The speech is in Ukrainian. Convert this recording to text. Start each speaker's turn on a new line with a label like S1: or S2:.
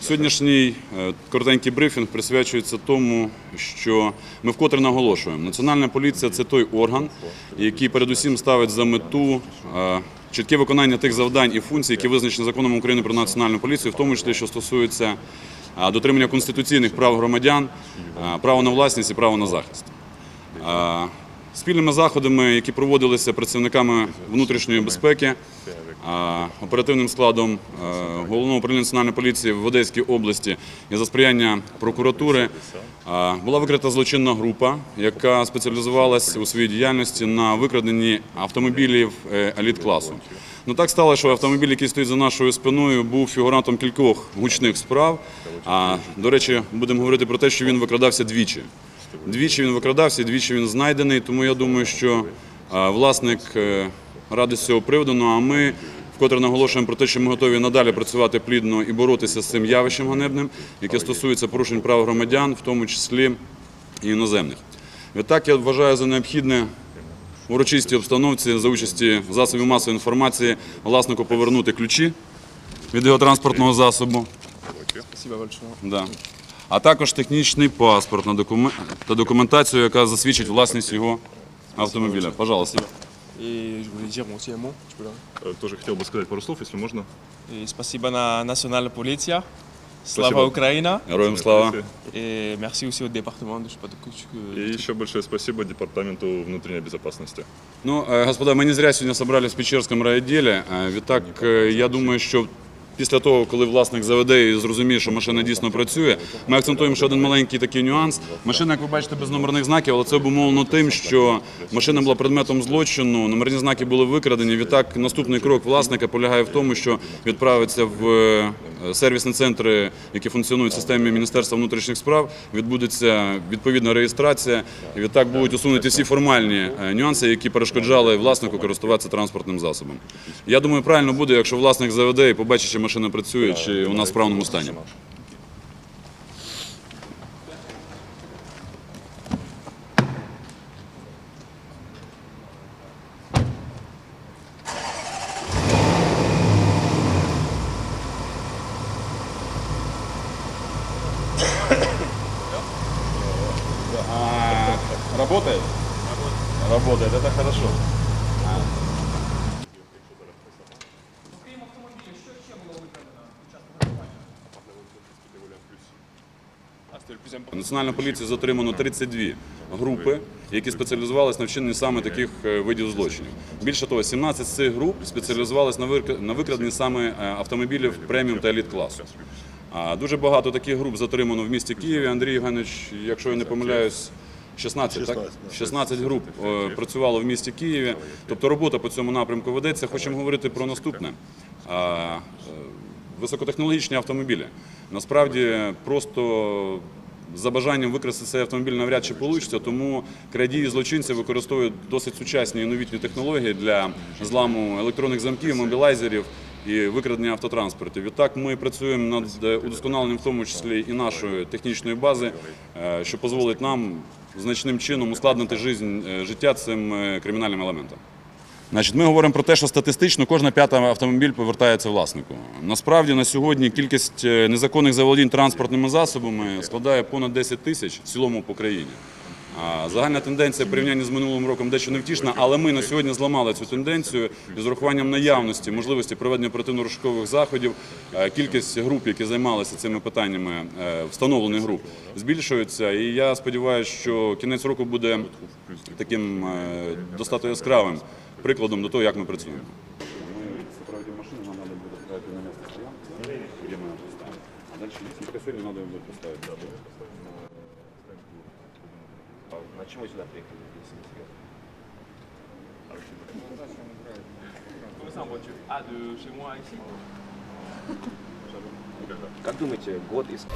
S1: Сьогоднішній е, коротенький брифінг присвячується тому, що ми вкотре наголошуємо, Національна поліція це той орган, який передусім ставить за мету е, чітке виконання тих завдань і функцій, які визначені законом України про національну поліцію, в тому числі, що стосується е, дотримання конституційних прав громадян, право на власність і право на захист. Спільними заходами, які проводилися працівниками внутрішньої безпеки, оперативним складом е, головного управління національної поліції в Одеській області і за сприяння прокуратури була викрита злочинна група, яка спеціалізувалась у своїй діяльності на викраденні автомобілів е, еліт-класу. Ну так стало, що автомобіль, який стоїть за нашою спиною, був фігурантом кількох гучних справ. А до речі, будемо говорити про те, що він викрадався двічі. Двічі він викрадався, двічі він знайдений. Тому я думаю, що власник е, радий з цього приводу. Ну а ми вкотре наголошуємо про те, що ми готові надалі працювати плідно і боротися з цим явищем ганебним, яке стосується порушень прав громадян, в тому числі і іноземних. Відтак я вважаю за необхідне в урочистій обстановці за участі засобів масової інформації власнику повернути ключі від його транспортного засобу.
S2: Большое.
S1: Да. А також технічний паспорт на докумен... та документацію, яка засвідчить власність його автомобіля. Пожалуйста.
S2: Et je voulais dire moi aussi un mot, tu peux là.
S3: Тоже хотел бы сказать пару слов, если можно.
S2: Et спасибо на национальная полиция. Слава
S3: Спасибо.
S2: Украина.
S1: Героям слава.
S2: Et merci aussi au département de
S3: И еще большое спасибо Департаменту внутренней безопасности.
S1: Ну, е, господа, ми не зря сьогодні зібралися в Печерському райвідділі. Е, Відтак, е, я думаю, що після того, коли власник заведе і зрозуміє, що машина дійсно працює, ми акцентуємо ще один маленький такий нюанс. Машина, як ви бачите, без номерних знаків, але це обумовлено тим, що машина була предметом злочину, номерні знаки були викрадені. Відтак, наступний крок власника полягає в тому, що відправиться в е, сервісні центри, які функціонують в системі Міністерства внутрішніх справ, відбудеться відповідна реєстрація, і відтак будуть усунуті всі формальні е, нюанси, які перешкоджали власнику користуватися транспортним засобом. Я думаю, правильно буде, якщо власник заведе і побачить, чи машина працює, чи вона в справному стані. Работает? Работает, это хорошо. Національна поліція затримано 32 групи, які спеціалізувалися на вчиненні саме таких е, видів злочинів. Більше того, 17 з цих груп спеціалізувалися на викраденні саме е, автомобілів преміум та еліт класу. Дуже багато таких груп затримано в місті Києві. Андрій Євгенович, якщо я не помиляюсь, 16, так? 16 груп е, працювало в місті Києві. Тобто робота по цьому напрямку ведеться. Хочемо говорити про наступне. Високотехнологічні автомобілі. Насправді просто за бажанням викрасти цей автомобіль навряд чи вийде, тому крадії злочинці використовують досить сучасні і новітні технології для зламу електронних замків, мобілайзерів і викрадення автотранспорту. Відтак ми працюємо над удосконаленням, в тому числі і нашої технічної бази, е, що дозволить нам значним чином ускладнити е, життя цим е, кримінальним елементам. Значить, ми говоримо про те, що статистично кожна п'ята автомобіль повертається власнику. Насправді на сьогодні кількість е, незаконних заволодінь транспортними засобами складає понад 10 тисяч в цілому по країні. Загальна тенденція в порівнянні з минулим роком дещо невтішна, але ми на сьогодні зламали цю тенденцію і з урахуванням наявності можливості проведення оперативно-розшукових заходів. е, Кількість груп, які займалися цими питаннями, е, встановлених груп, збільшується. І я сподіваюся, що кінець року буде таким достатньо яскравим прикладом до того, як ми працюємо. Ми справді машину нам треба буде поставити на місце стоянки, де ми поставимо. А далі, якщо красиві, треба буде поставити.
S4: На
S2: ça en voiture Ah, de chez moi ici
S4: Как думаете, год из